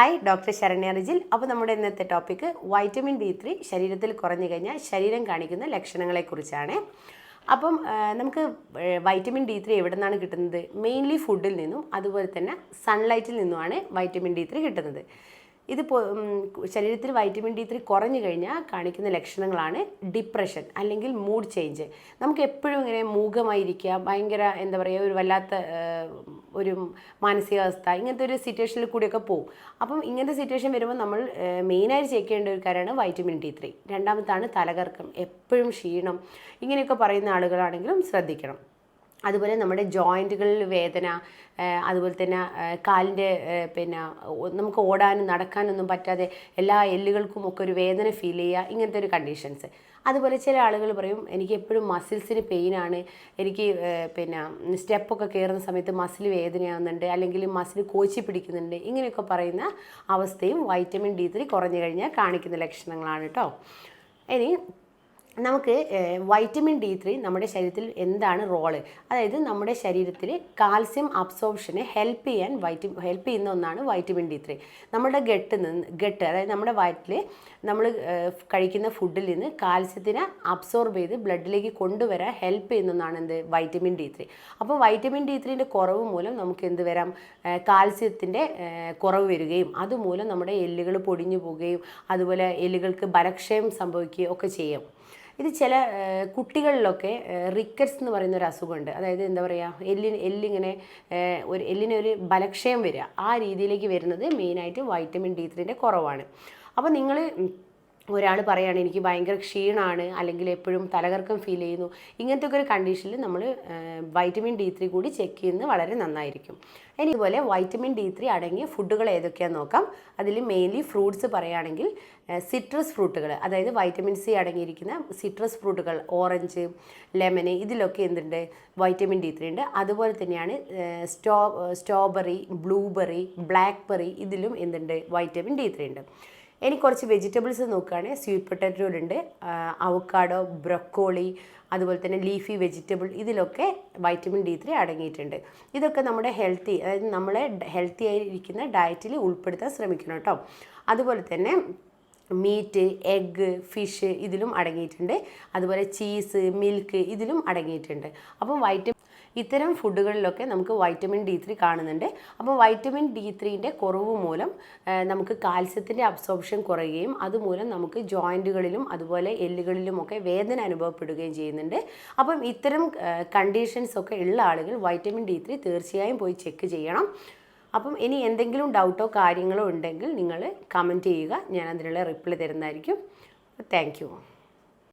Hi doctor Saranya Rijil അപ്പോൾ നമ്മുടെ ഇന്നത്തെ ടോപ്പിക്ക് വൈറ്റമിൻ ഡി ത്രീ ശരീരത്തിൽ കുറഞ്ഞു കഴിഞ്ഞാൽ ശരീരം കാണിക്കുന്ന ലക്ഷണങ്ങളെക്കുറിച്ചാണ് അപ്പം നമുക്ക് വൈറ്റമിൻ ഡി ത്രീ എവിടെ നിന്നാണ് കിട്ടുന്നത്? മെയിൻലി ഫുഡിൽ നിന്നും അതുപോലെ തന്നെ സൺലൈറ്റിൽ നിന്നുമാണ് വൈറ്റമിൻ ഡി ത്രീ കിട്ടുന്നത്. ഇത് ശരീരത്തിൽ വൈറ്റമിൻ ഡി ത്രീ കുറഞ്ഞു കഴിഞ്ഞാൽ കാണിക്കുന്ന ലക്ഷണങ്ങളാണ് ഡിപ്രഷൻ അല്ലെങ്കിൽ മൂഡ് ചേഞ്ച് നമുക്ക് എപ്പോഴും ഇങ്ങനെ മൂകമായിരിക്കുക ഭയങ്കര എന്താ പറയുക ഒരു വല്ലാത്ത ഒരു മാനസികാവസ്ഥ ഇങ്ങനത്തെ ഒരു സിറ്റുവേഷനിൽ കൂടിയൊക്കെ പോകും അപ്പം ഇങ്ങനത്തെ സിറ്റുവേഷൻ വരുമ്പോൾ നമ്മൾ മെയിനായിട്ട് ചെക്ക് ചെയ്യേണ്ട ഒരു കാര്യമാണ് വൈറ്റമിൻ ഡി ത്രീ രണ്ടാമത്താണ് തലകർക്കം എപ്പോഴും ക്ഷീണം. ഇങ്ങനെയൊക്കെ പറയുന്ന ആളുകളാണെങ്കിലും ശ്രദ്ധിക്കണം. അതുപോലെ നമ്മുടെ ജോയിന്റുകളിൽ വേദന അതുപോലെ തന്നെ കാലിന്റെ പിന്നെ നമുക്ക് ഓടാനും നടക്കാനൊന്നും പറ്റാതെ എല്ലാ എല്ലുകൾക്കും ഒക്കെ ഒരു വേദന ഫീൽ ചെയ്യുക ഇങ്ങനത്തെ ഒരു കണ്ടീഷൻസ് അതുപോലെ ചില ആളുകൾ പറയും എനിക്ക് എപ്പോഴും മസിൽസിന് പെയിനാണ് എനിക്ക് പിന്നെ സ്റ്റെപ്പൊക്കെ കയറുന്ന സമയത്ത് മസിൽ വേദനയാകുന്നുണ്ട് അല്ലെങ്കിൽ മസിൽ കോച്ചി പിടിക്കുന്നുണ്ട് ഇങ്ങനെയൊക്കെ പറയുന്ന അവസ്ഥയും വൈറ്റമിൻ ഡി ത്രീ കുറഞ്ഞു കഴിഞ്ഞാൽ കാണിക്കുന്ന ലക്ഷണങ്ങളാണ് കേട്ടോ ഇനി നമുക്ക് വൈറ്റമിൻ ഡി ത്രീ നമ്മുടെ ശരീരത്തിൽ എന്താണ് റോൾ അതായത് നമ്മുടെ ശരീരത്തിൽ കാൽസ്യം അബ്സോർപ്ഷനെ ഹെൽപ്പ് ചെയ്യാൻ വൈറ്റി ഹെൽപ്പ് ചെയ്യുന്ന ഒന്നാണ് വൈറ്റമിൻ ഡി ത്രീ നമ്മുടെ ഗട്ട് നിന്ന് ഗട്ട് അതായത് നമ്മുടെ വയറ്റിൽ നമ്മൾ കഴിക്കുന്ന ഫുഡിൽ നിന്ന് കാൽസ്യത്തിനെ അബ്സോർബ് ചെയ്ത് ബ്ലഡിലേക്ക് കൊണ്ടുവരാൻ ഹെൽപ്പ് ചെയ്യുന്ന ഒന്നാണ് എന്ത്? വൈറ്റമിൻ ഡി ത്രീ അപ്പോൾ വൈറ്റമിൻ ഡി ത്രീന്റെ കുറവ് മൂലം നമുക്ക് എന്ത് വരാം? കാൽസ്യത്തിന്റെ കുറവ് വരികയും അതുമൂലം നമ്മുടെ എല്ലുകൾ പൊടിഞ്ഞു പോവുകയും അതുപോലെ എല്ലുകൾക്ക് ബലക്ഷയം സംഭവിക്കുകയും ഒക്കെ ചെയ്യും. ഇത് ചില കുട്ടികളിലൊക്കെ റിക്കറ്റ്സ് എന്ന് പറയുന്ന ഒരു അസുഖമുണ്ട്. അതായത് എന്താ പറയുക എല്ലിന് എല്ലിങ്ങനെ ഒരു എല്ലിന് ഒരു ബലക്ഷയം വരിക. ആ രീതിയിലേക്ക് വരുന്നത് മെയിനായിട്ട് വൈറ്റമിൻ ഡി ത്രീന്റെ കുറവാണ്. അപ്പോൾ നിങ്ങൾ ഒരാൾ പറയുകയാണ് എനിക്ക് ഭയങ്കര ക്ഷീണമാണ് അല്ലെങ്കിൽ എപ്പോഴും തലകർക്കം ഫീൽ ചെയ്യുന്നു. ഇങ്ങനത്തെ ഒക്കെ ഒരു കണ്ടീഷനിൽ നമ്മൾ വൈറ്റമിൻ ഡി ത്രീ കൂടി ചെക്ക് ചെയ്യുന്നത് വളരെ നന്നായിരിക്കും. ഇനി ഇതുപോലെ വൈറ്റമിൻ ഡി ത്രീ അടങ്ങിയ ഫുഡുകൾ ഏതൊക്കെയാണെന്ന് നോക്കാം. അതിൽ മെയിൻലി ഫ്രൂട്ട്സ് പറയുകയാണെങ്കിൽ സിട്രസ് ഫ്രൂട്ടുകൾ അതായത് വൈറ്റമിൻ സി അടങ്ങിയിരിക്കുന്ന സിട്രസ് ഫ്രൂട്ടുകൾ ഓറഞ്ച് ലെമന് ഇതിലൊക്കെ എന്തുണ്ട്? വൈറ്റമിൻ ഡി ത്രീ ഉണ്ട്. അതുപോലെ തന്നെയാണ് സ്റ്റോ സ്ട്രോ സ്ട്രോബെറി ബ്ലൂബെറി ബ്ലാക്ക്ബെറി ഇതിലും എന്തുണ്ട്? വൈറ്റമിൻ ഡി ത്രീ ഉണ്ട്. ഇനി കുറച്ച് വെജിറ്റബിൾസ് നോക്കുകയാണെങ്കിൽ സ്വീറ്റ് പൊട്ടാറ്റോയിലുണ്ട് അവക്കാഡോ ബ്രൊക്കോളി അതുപോലെ തന്നെ ലീഫി വെജിറ്റബിൾ ഇതിലൊക്കെ വൈറ്റമിൻ ഡി ത്രീ അടങ്ങിയിട്ടുണ്ട്. ഇതൊക്കെ നമ്മുടെ ഹെൽത്തി അതായത് നമ്മളെ ഹെൽത്തി ആയിരിക്കുന്ന ഡയറ്റിൽ ഉൾപ്പെടുത്താൻ ശ്രമിക്കണം കേട്ടോ. അതുപോലെ തന്നെ മീറ്റ് എഗ്ഗ് ഫിഷ് ഇതിലും അടങ്ങിയിട്ടുണ്ട്. അതുപോലെ ചീസ് മിൽക്ക് ഇതിലും അടങ്ങിയിട്ടുണ്ട്. അപ്പം വൈറ്റമിൻ ഇത്തരം ഫുഡുകളിലൊക്കെ നമുക്ക് വൈറ്റമിൻ ഡി ത്രീ കാണുന്നുണ്ട്. അപ്പോൾ വൈറ്റമിൻ ഡി ത്രീന്റെ കുറവ് മൂലം നമുക്ക് കാൽസ്യത്തിന്റെ അബ്സോർപ്ഷൻ കുറയുകയും അതുമൂലം നമുക്ക് ജോയിന്റുകളിലും അതുപോലെ എല്ലുകളിലുമൊക്കെ വേദന അനുഭവപ്പെടുകയും ചെയ്യുന്നുണ്ട്. അപ്പം ഇത്തരം കണ്ടീഷൻസ് ഒക്കെ ഉള്ള ആളുകൾ വൈറ്റമിൻ ഡി ത്രീ തീർച്ചയായും പോയി ചെക്ക് ചെയ്യണം. അപ്പം ഇനി എന്തെങ്കിലും ഡൗട്ടോ കാര്യങ്ങളോ ഉണ്ടെങ്കിൽ നിങ്ങൾ കമന്റ് ചെയ്യുക. ഞാൻ അതിനുള്ള റിപ്ലൈ തരുന്നതായിരിക്കും. താങ്ക്